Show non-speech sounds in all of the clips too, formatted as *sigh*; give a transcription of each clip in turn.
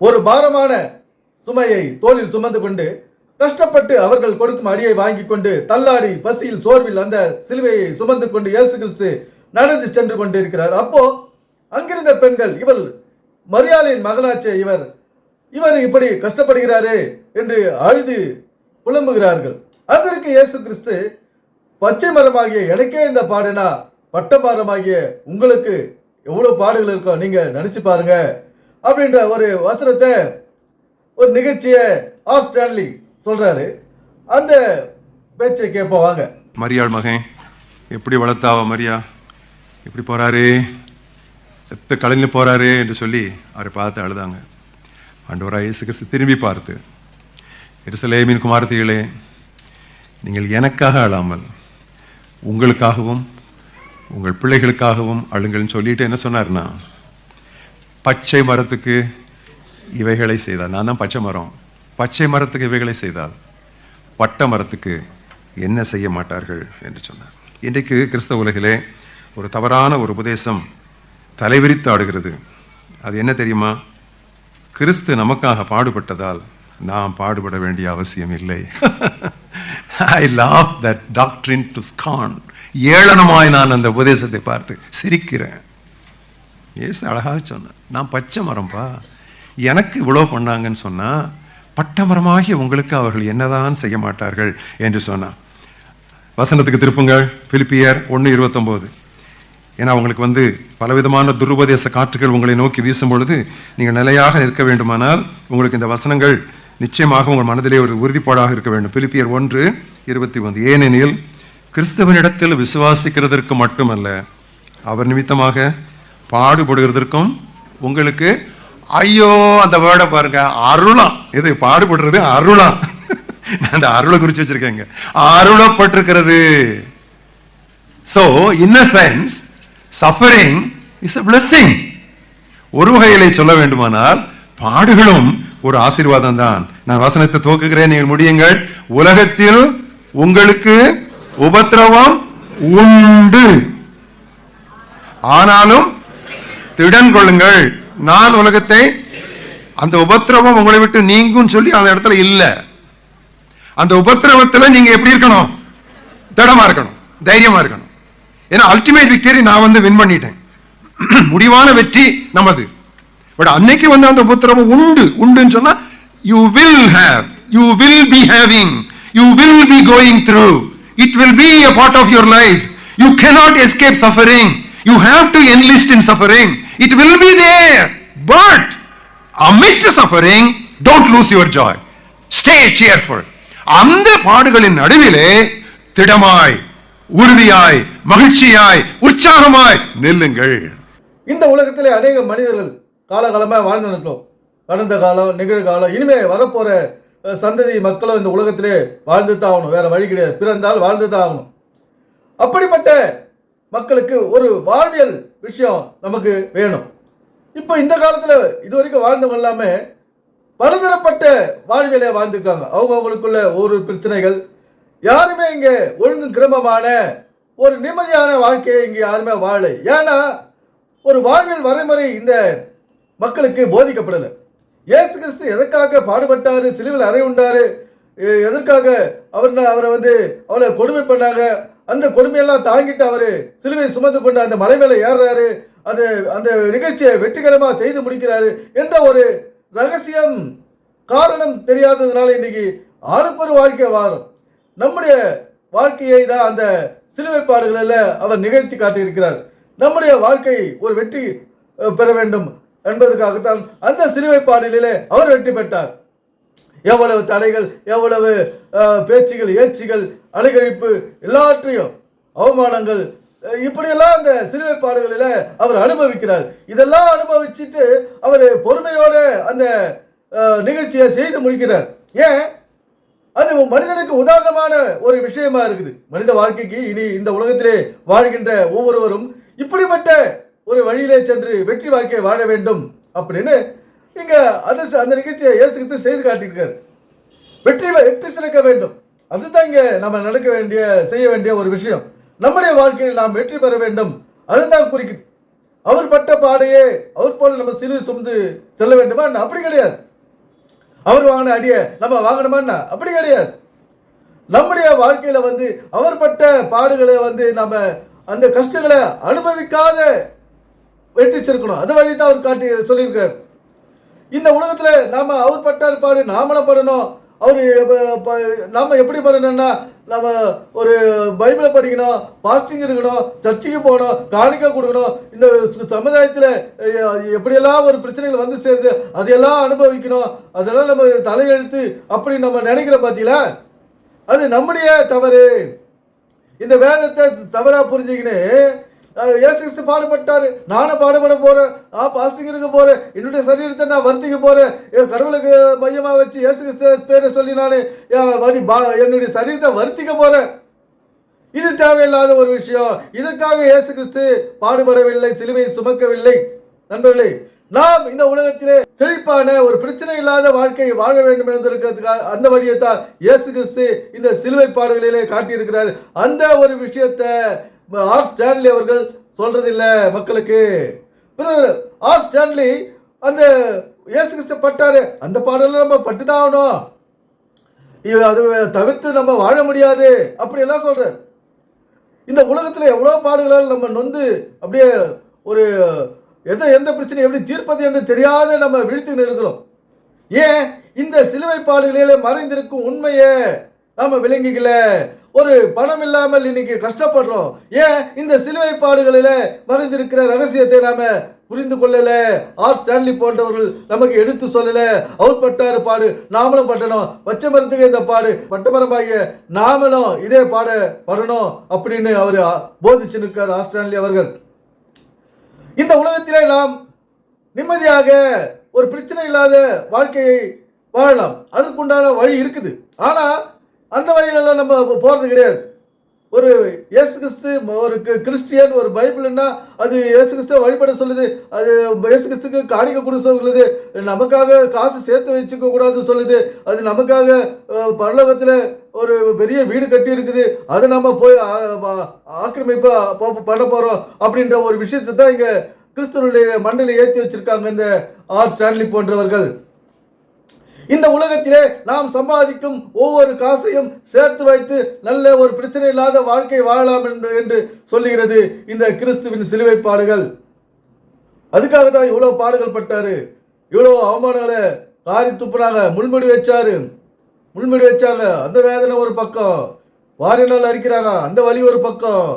ஒரு பாரமான சுமையை தோளில் சுமந்து கொண்டு கஷ்டப்பட்டு அவர்கள் கொடுக்கும் அடியை வாங்கி கொண்டு தள்ளாடி பசியில் சோர்வில் அந்த சிலுவையை சுமந்து கொண்டு இயேசு கிறிஸ்து நடந்து சென்று கொண்டிருக்கிறார். அப்போ அங்கிருந்த பெண்கள் இவள் மரியாதையின் மகனாச்சே இவர் இவர் இப்படி கஷ்டப்படுகிறாரே என்று அழுது புலம்புகிறார்கள். அதற்கு இயேசு கிறிஸ்து பச்சை மரமாகிய எனக்கே இந்த பாடுனா பட்ட மரமாகிய உங்களுக்கு எவ்வளவு பாடுகள் இருக்கும் நீங்க நினைச்சு பாருங்க. அப்படின்ற ஒரு வசனத்தை ஒரு நிகழ்ச்சியை ஆர். ஸ்டான்லி சொல்றாரு. அந்த பேச்சை கேட்போம் வாங்க. மரியாள் மகன் எப்படி வளர்த்தாவ மரியா? எப்படி போறாரு? எத்த கலைஞர் போறாரு என்று சொல்லி அவரை பார்த்து அழுதாங்க. ஆண்டவராக இயேசு கிறிஸ்து திரும்பி பார்த்து எருசலேமின் குமாரத்திகளே நீங்கள் எனக்காக அழாமல் உங்களுக்காகவும் உங்கள் பிள்ளைகளுக்காகவும் அழுங்கள்னு சொல்லிட்டு என்ன சொன்னார்னா பச்சை மரத்துக்கு இவைகளை செய்தார் நான் தான் பச்சை மரம். பச்சை மரத்துக்கு இவைகளை செய்தால் பட்ட மரத்துக்கு என்ன செய்ய மாட்டார்கள் என்று சொன்னார். இன்றைக்கு கிறிஸ்தவ உலகிலே ஒரு தவறான ஒரு உபதேசம் தலைவிரித்து ஆடுகிறது. அது என்ன தெரியுமா? கிறிஸ்து நமக்காக பாடுபட்டதால் நாம் பாடுபட வேண்டிய அவசியம் இல்லை. ஐ லவ் தட் டாக்டரின் டு ஸ்கான் ஏளனமாய் நான் அந்த உபதேசத்தை பார்த்து சிரிக்கிறேன். ஏசு அழகாக சொன்னேன் நான் பச்சை மரம்ப்பா எனக்கு இவ்வளோ பண்ணாங்கன்னு சொன்னால் பட்டமரமாகி உங்களுக்கு அவர்கள் என்னதான் செய்ய மாட்டார்கள்? என்று சொன்னான் வசனத்துக்கு திருப்புங்கள் பிலிப்பியர் ஒன்று இருபத்தொம்போது. ஏன்னா உங்களுக்கு வந்து பலவிதமான துருபதேச காற்றுகள் உங்களை நோக்கி வீசும் பொழுது நீங்கள் நிலையாக நிற்க வேண்டுமானால் உங்களுக்கு இந்த வசனங்கள் நிச்சயமாக உங்கள் மனதிலே ஒரு உறுதிப்பாடாக இருக்க வேண்டும். பிலிப்பியர் ஒன்று இருபத்தி ஒன்று ஏனெனில் கிறிஸ்தவனிடத்தில் விசுவாசிக்கிறதற்கு மட்டுமல்ல அவர் நிமித்தமாக பாடுபடுகிறதற்கும் உங்களுக்கு ஐயோ அந்த வேர்டை பாருங்க அருளாம் இது பாடுபடுறது? அருளாம் *laughs* நான் அந்த அருளை குறிச்சு வச்சிருக்கேங்க. அருளப்பட்டிருக்கிறது. So in a sense suffering is a blessing ஒரு வகையிலே சொல்ல வேண்டுமானால் பாடுகளும் ஒரு ஆசீர்வாதம் தான். நான் வசனத்தை துவக்குகிறேன் நீங்கள் முடியுங்கள். உலகத்தில் உங்களுக்கு உபத்திரவம் உண்டு. ஆனாலும் திடன் கொள்ளுங்கள். நான் உலகத்தை அந்த உபத்திரவம் உங்களை விட்டு நீங்கும் சொல்லி அந்த இடத்துல இல்ல. அந்த உபத்திரவத்துல நீங்க எப்படி இருக்கணும்? திடமா இருக்கணும். தைரியமா இருக்கணும். ஏன்னா அல்டிமேட் விக்டரி நான் வந்து வின் பண்ணிட்டேன். *clears throat* முடிவான வெற்றி நமது. பட் அன்னைக்கு வந்து அந்த உபத்திரவம் உண்டு. உண்டுன்னு சொன்னா you will have you will be having you will be going through it will be a part of your life you cannot escape suffering you have to enlist in suffering it will be there. But amidst suffering don't lose your joy. Stay cheerful. அந்த பாடுகளின் நடுவிலே திடமாய் உறுதியாய் மகிழ்ச்சியாய் உற்சாகமாய் நில்லுங்கள். இந்த உலகத்திலே அநேக மனிதர்கள் காலகாலமாக வாழ்ந்து கடந்த காலம் நிகழ்காலம் இனிமே வரப்போற சந்ததி மக்களும் இந்த உலகத்திலே வாழ்ந்து தான் ஆகணும். வேற வழி கிடையாது. பிறந்தால் வாழ்ந்து தான் ஆகணும். அப்படிப்பட்ட மக்களுக்கு ஒரு வாழ்வியல் விஷயம் நமக்கு வேணும். இப்போ இந்த காலத்தில் இது வரைக்கும் வாழ்ந்தவங்க எல்லாமே பலதரப்பட்ட வாழ்வியலை வாழ்ந்துருக்காங்க. அவங்க அவங்களுக்குள்ள ஒரு பிரச்சனைகள். யாருமே இங்கே ஒழுங்கு கிரமமான ஒரு நிம்மதியான வாழ்க்கையை இங்கே யாருமே வாழலை. ஏன்னா ஒரு வாழ்வியல் வரைமுறை இந்த மக்களுக்கு போதிக்கப்படலை. இயேசு கிறிஸ்து எதற்காக பாடுபட்டார்? சிலுவில் அறை உண்டாரு எதற்காக அவர் அவரை வந்து அவளை கொடுமை பண்ணாங்க அந்த கொடுமையெல்லாம் தாங்கிட்டு அவர் சிலுவை சுமந்து கொண்டு அந்த மலை மேலே ஏறுறாரு. அது அந்த நிகழ்ச்சியை வெற்றிகரமாக செய்து முடிக்கிறாரு என்ற ஒரு ரகசியம் காரணம் தெரியாததுனால இன்னைக்கு ஆளுக்கு ஒரு வாழ்க்கை வாழும். நம்முடைய வாழ்க்கையை தான் அந்த சிலுவை பாடுகளில் அவர் நிகழ்த்தி காட்டியிருக்கிறார். நம்முடைய வாழ்க்கை ஒரு வெற்றி பெற வேண்டும் என்பதற்காகத்தான் அந்த சிலுவை பாடலிலே அவர் வெற்றி பெற்றார். எவ்வளவு தடைகள் எவ்வளவு பேச்சுகள் ஏச்சுகள் அலைகழிப்பு எல்லாற்றையும் அவமானங்கள் இப்படியெல்லாம் அந்த சிலுவை பாடுகளில் அவர் அனுபவிக்கிறார். இதெல்லாம் அனுபவிச்சுட்டு அவர் பொறுமையோடு அந்த நிகழ்ச்சியை செய்து முடிக்கிறார். ஏன்? அது மனிதனுக்கு உதாரணமான ஒரு விஷயமா இருக்குது. மனித வாழ்க்கைக்கு இனி இந்த உலகத்திலே வாழ்கின்ற ஒவ்வொருவரும் இப்படிப்பட்ட ஒரு வழியிலே சென்று வெற்றி வாழ்க்கையை வாழ வேண்டும் அப்படின்னு இங்க அது அந்த நிகழ்ச்சியை இயேசு கிறிஸ்து செய்து காட்டியிருக்காரு. வெற்றி வெற்றி சிறக்க வேண்டும். அதுதான் இங்க நம்ம நடக்க வேண்டிய செய்ய வேண்டிய ஒரு விஷயம். நம்முடைய வாழ்க்கையில் நாம் வெற்றி பெற வேண்டும். அதுதான் குறிக்குது. அவர் பட்ட பாடையே அவர் போல நம்ம சிறு சுமந்து செல்ல வேண்டுமா அப்படி கிடையாது. அவர் வாங்கின அடியை நம்ம வாங்கணுமா என்ன? அப்படி கிடையாது. நம்முடைய வாழ்க்கையில வந்து அவர் பட்ட பாடுகளை வந்து நம்ம அந்த கஷ்டங்களை அனுபவிக்காத வெற்றி சேர்க்கணும் அது வழி தான் அவர் காட்டி சொல்லியிருக்கார். இந்த உலகத்தில் நாம் அவர் பட்டார் பாடு நாமளும் படணும். அவர் நம்ம எப்படி பண்ணணும்னா நம்ம ஒரு பைபிளை படிக்கணும் பாஸ்டிங் இருக்கணும் சர்ச்சுக்கு போகணும் காணிக்கை கொடுக்கணும். இந்த சமுதாயத்தில் எப்படியெல்லாம் ஒரு பிரச்சனைகள் வந்து சேருது அதையெல்லாம் அனுபவிக்கணும். அதெல்லாம் நம்ம தலையெழுத்து அப்படி நம்ம நினைக்கிறோம் பார்த்தீங்களா அது நம்முடைய தவறு. இந்த வேதத்தை தவறாக புரிஞ்சுக்கின்னு ஏசு கிறிஸ்து பாடுபட்டாரு. நானும் பாடுபட போறேன். நான் பாஸ்டிங் இருக்க போறேன். என்னுடைய சரீரத்தை நான் வருத்திக்க போறேன். என் கடவுளுக்கு மையமா வச்சு ஏசு கிறிஸ்து பேரை சொல்லி நான் பா- என்னுடைய சரீரத்தை வருத்திக்க போறேன். இது தேவையில்லாத ஒரு விஷயம். இதற்காக இயேசு கிறிஸ்து பாடுபடவில்லை சிலுவையை சுமக்கவில்லை. நண்பர்களே நாம் இந்த உலகத்திலே செழிப்பான ஒரு பிரச்சனை இல்லாத வாழ்க்கையை வாழ வேண்டும் என்பதற்காக அந்த வழியை தான் இயேசு கிறிஸ்து இந்த சிலுவை பாடுகளிலே காட்டியிருக்கிறார். அந்த ஒரு விஷயத்தை ஆர் ஸ்டான்லி அவர்கள் சொல்றதில்ல மக்களுக்கு. ஆர் ஸ்டான்லி அந்த இயேசு கிறிஸ்து பட்டாரு. அந்த பாடல நம்ம பட்டுதான் ஆகணும். இது அது தவிர்த்து நம்ம வாழ முடியாது. அப்படி எல்லாம் சொல்றார். இந்த உலகத்தில் எவ்வளோ பாடுகளால் நம்ம நொந்து அப்படியே ஒரு எந்த எந்த பிரச்சனை எப்படி தீர்ப்பது என்று தெரியாத நம்ம விழித்துன்னு இருக்கிறோம் ஏன்? இந்த சிலுவை பாடுகளிலே மறைந்திருக்கும் உண்மையை நாம் விளங்கிக்கல. ஒரு பணம் இல்லாமல் இன்னைக்கு கஷ்டப்படுறோம். ஏன்? இந்த சிலுவை பாடுகளில் மறைந்திருக்கிற ரகசியத்தை நாம புரிந்து கொள்ளல. ஆர். ஸ்டான்லி போன்றவர்கள் நமக்கு எடுத்து சொல்லல. அவர் பட்டாரு பாடு நாமளும் பட்டணும். பச்சை மரத்துக்கு இந்த பாடு பட்டமரமாகிய நாமளும் இதே பாட படணும் அப்படின்னு அவர் போதிச்சு நிற்கிறார் ஆர். ஸ்டான்லி அவர்கள். இந்த உலகத்திலே நாம் நிம்மதியாக ஒரு பிரச்சனை இல்லாத வாழ்க்கையை வாழலாம். அதுக்குண்டான வழி இருக்குது. ஆனால் அந்த வழியிலலாம் நம்ம போகிறது கிடையாது. ஒரு இயேசு கிறிஸ்து ஒரு கிறிஸ்டியன் ஒரு பைபிள்னா அது இயேசு கிறிஸ்துவ வழிபட சொல்லுது அது இயேசு கிறிஸ்துக்கு காணிக்க கொடுக்க சொல்லுது நமக்காக காசு சேர்த்து வச்சுக்க கூடாது சொல்லுது அது நமக்காக பரலோகத்தில் ஒரு பெரிய வீடு கட்டி இருக்குது அதை நம்ம போய் ஆக்கிரமிப்பாக பண்ண போகிறோம் அப்படின்ற ஒரு விஷயத்தை தான் இங்கே கிறிஸ்தவனுடைய மண்டலை ஏற்றி வச்சிருக்காங்க இந்த ஆர் ஸ்டான்லி போன்றவர்கள். இந்த உலகத்திலே நாம் சம்பாதிக்கும் ஒவ்வொரு காசையும் சேர்த்து வைத்து நல்ல ஒரு பிரச்சனை இல்லாத வாழ்க்கை வாழலாம் என்று என்று சொல்லுகிறது இந்த கிறிஸ்துவின் சிலுவை பாடுகள். அதுக்காக தான் இவ்வளோ பாடுகள் பட்டாரு. இவ்வளோ அவமானங்களை காரி துப்புறாங்க. முள்முடி வச்சாரு. முள்முடி வச்சாங்க. அந்த வேதனை ஒரு பக்கம். வாரினால் அடிக்கிறாங்க. அந்த வழி ஒரு பக்கம்.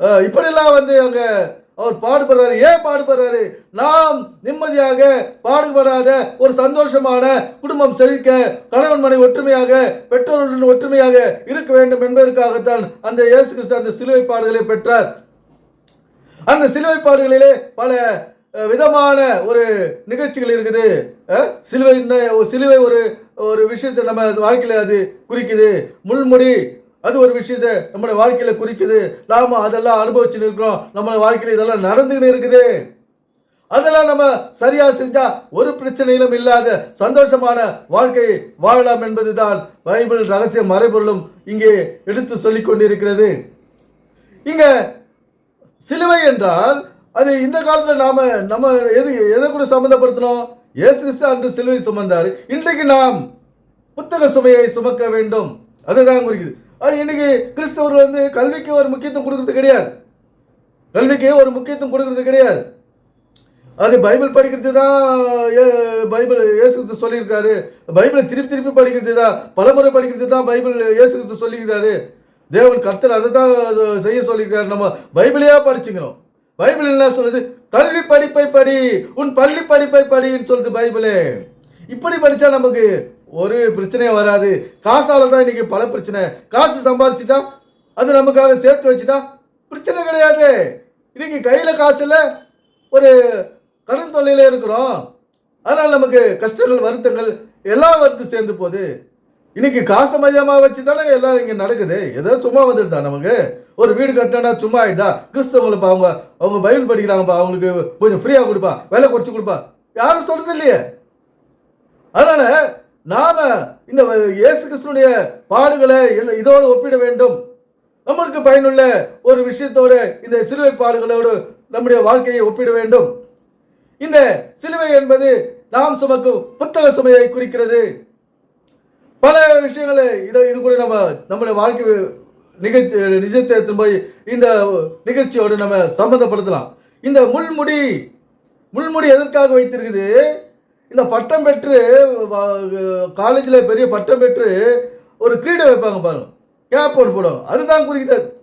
இப்படிலாம் இப்படியெல்லாம் வந்து அங்கே அவர் பாடுபடுறாரு ஏன் பாடுபடுறாரு நாம் நிம்மதியாக பாடுபடாத ஒரு சந்தோஷமான குடும்பம் செழிக்க கணவன் மனை ஒற்றுமையாக பெற்றோருடன் ஒற்றுமையாக இருக்க வேண்டும் என்பதற்காகத்தான் அந்த இயேசு கிறிஸ்து அந்த சிலுவை பாடுகளை பெற்றார். அந்த சிலுவை பாடுகளிலே பல விதமான ஒரு நிகழ்ச்சிகள் இருக்குது. சிலுவை ஒரு சிலுவை ஒரு ஒரு விஷயத்தை நம்ம வாழ்க்கையில் அது குறிக்குது. முள்முடி அது ஒரு விஷயத்தை நம்மளை வாழ்க்கையில குறிக்குது. நாம அதெல்லாம் அனுபவிச்சுட்டு இருக்கிறோம். நம்மளை வாழ்க்கையில இதெல்லாம் நடந்துகிட்டு இருக்குது. அதெல்லாம் நம்ம சரியா செஞ்சா ஒரு பிரச்சனையிலும் இல்லாத சந்தோஷமான வாழ்க்கையை வாழலாம் என்பதுதான் பைபிள் ரகசிய மறைபொருளும் இங்கே எடுத்து சொல்லிக் கொண்டிருக்கிறது இங்க சிலுவை என்றால் அது இந்த காலத்துல நாம நம்ம எது எதை கூட சம்மந்தப்படுத்தணும் இயேசு கிறிஸ்து அன்று சிலுவை சுமந்தார். இன்றைக்கு நாம் புத்தக சுமையை சுமக்க வேண்டும். அதுதான் குறிக்குது. அது இன்னைக்கு கிறிஸ்தவர் வந்து கல்விக்கு ஒரு முக்கியத்துவம் கொடுக்கறது கிடையாது. கல்விக்கு ஒரு முக்கியத்துவம் கொடுக்கறது கிடையாது. அது பைபிள் படிக்கிறது தான் ஏ- பைபிள் இயேசு சொல்லியிருக்காரு. பைபிளை திருப்பி திருப்பி படிக்கிறது தான் பலமுறை படிக்கிறது தான் பைபிள் இயேசு சொல்லியிருக்காரு தேவன் கர்த்தர் அதை தான் செய்ய சொல்லியிருக்காரு நம்ம பைபிளையா படிச்சுக்கணும் பைபிள் என்ன சொல்லுது? கல்வி படிப்பை படி உன் பள்ளி படிப்பை படின்னு சொல்லுது பைபிளே. இப்படி படித்தா நமக்கு ஒரு பிரச்சனையும் வராது. காசால தான் இன்னைக்கு பல பிரச்சனை. காசு சம்பாதிச்சுட்டா அது நமக்காக சேர்த்து வச்சுட்டா பிரச்சனை கிடையாது. இன்னைக்கு கையில் காசு இல்லை ஒரு கடன் தொல்லையில் இருக்கிறோம். அதனால் நமக்கு கஷ்டங்கள் வருத்தங்கள் எல்லாம் வந்து சேர்ந்து போகுது. இன்னைக்கு காசு மையமாக வச்சு தானே எல்லாம் இங்கே நடக்குது. ஏதோ சும்மா வந்துருந்தா நமக்கு? ஒரு வீடு கட்டினா சும்மா ஆயிட்டா கிறிஸ்தவங்களுப்பா அவங்க அவங்க பைபிள் படிக்கிறாங்கப்பா அவங்களுக்கு கொஞ்சம் ஃப்ரீயாக கொடுப்பா விலை குறைச்சி கொடுப்பா. யாரும் சொல்கிறது இல்லையே. அதனால் நாம இந்த இயேசு கிறிஸ்துனுடைய பாடுகளை எல்லாம் இதோடு ஒப்பிட வேண்டும். நம்மளுக்கு பயனுள்ள ஒரு விஷயத்தோடு இந்த சிலுவை பாடுகளோடு நம்முடைய வாழ்க்கையை ஒப்பிட வேண்டும். இந்த சிலுவை என்பது நாம் சுமக்கும் புத்தக சுமையை குறிக்கிறது. பல விஷயங்களை இதை இது கூட நம்ம நம்முடைய வாழ்க்கை நிகழ்ச்சி நிஜத்தை போய் இந்த நிகழ்ச்சியோடு நம்ம சம்மந்தப்படுத்தலாம் இந்த முள்முடி முள்முடி எதற்காக வைத்திருக்குது? இந்த பட்டம் பெற்று காலேஜில் பெரிய பட்டம் பெற்று ஒரு கிரீடை வைப்பாங்க பாருங்க. கேப் ஒன்று போடும் அதுதான் குறிக்கிறது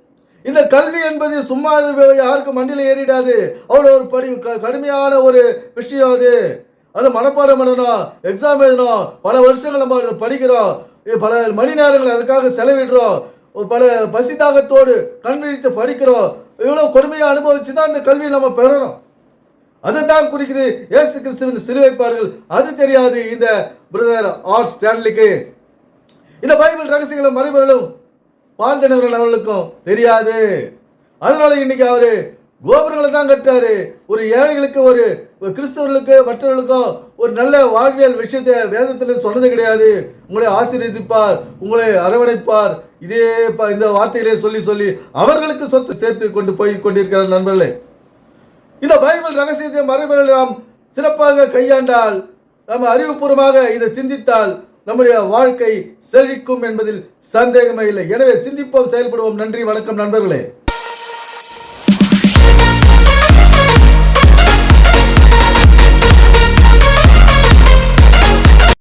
இந்த கல்வி என்பது சும்மா யாருக்கும் மண்டியில் ஏறிடாது. அவ்வளோ ஒரு படி க- கடுமையான ஒரு விஷயம் அது. அது மனப்பாடம் பண்ணணும். எக்ஸாம் எழுதணும். பல வருஷங்கள் நம்ம அதை படிக்கிறோம். பல மணி நேரங்கள் அதுக்காக செலவிடுறோம். பல பசி தாகத்தோடு கண் விழித்து படிக்கிறோம். இவ்வளோ கொடுமையை அனுபவிச்சு தான் இந்த கல்வியை நம்ம பெறணும். அதுதான் குறிக்குது இயேசு கிறிஸ்துவின் சிலுவைப்பாடுகள். அது தெரியாது இந்த பிரதர் ஆர் ஸ்டான்லிக்கு. இந்த பைபிள் ரகசியங்களும் மறைபொருளும் வாழ்ந்தனவர்கள் அவர்களுக்கும் தெரியாது. அதனால இன்னைக்கு அவரு கோபுரங்களை தான் கட்டாரு ஒரு ஏழைகளுக்கு ஒரு கிறிஸ்தவர்களுக்கு மற்றவர்களுக்கும் ஒரு நல்ல வாழ்வியல் விஷயத்தை வேதத்தில் சொன்னது கிடையாது. உங்களை ஆசீர்வதிப்பார் உங்களை அரவணைப்பார். இதே இந்த வார்த்தைகளே சொல்லி சொல்லி அவர்களுக்கு சொத்து சேர்த்து கொண்டு போய் கொண்டிருக்கிறார் நண்பர்களே. இந்த பைபிள் ரகசியத்தை மறைபொருளை நாம் சிறப்பாக கையாண்டால் நம்ம அறிவுபூர்வமாக இதை சிந்தித்தால் நம்முடைய வாழ்க்கை செழிக்கும் என்பதில் சந்தேகமே இல்லை. எனவே சிந்திப்போம் செயல்படுவோம். நன்றி வணக்கம் நண்பர்களே.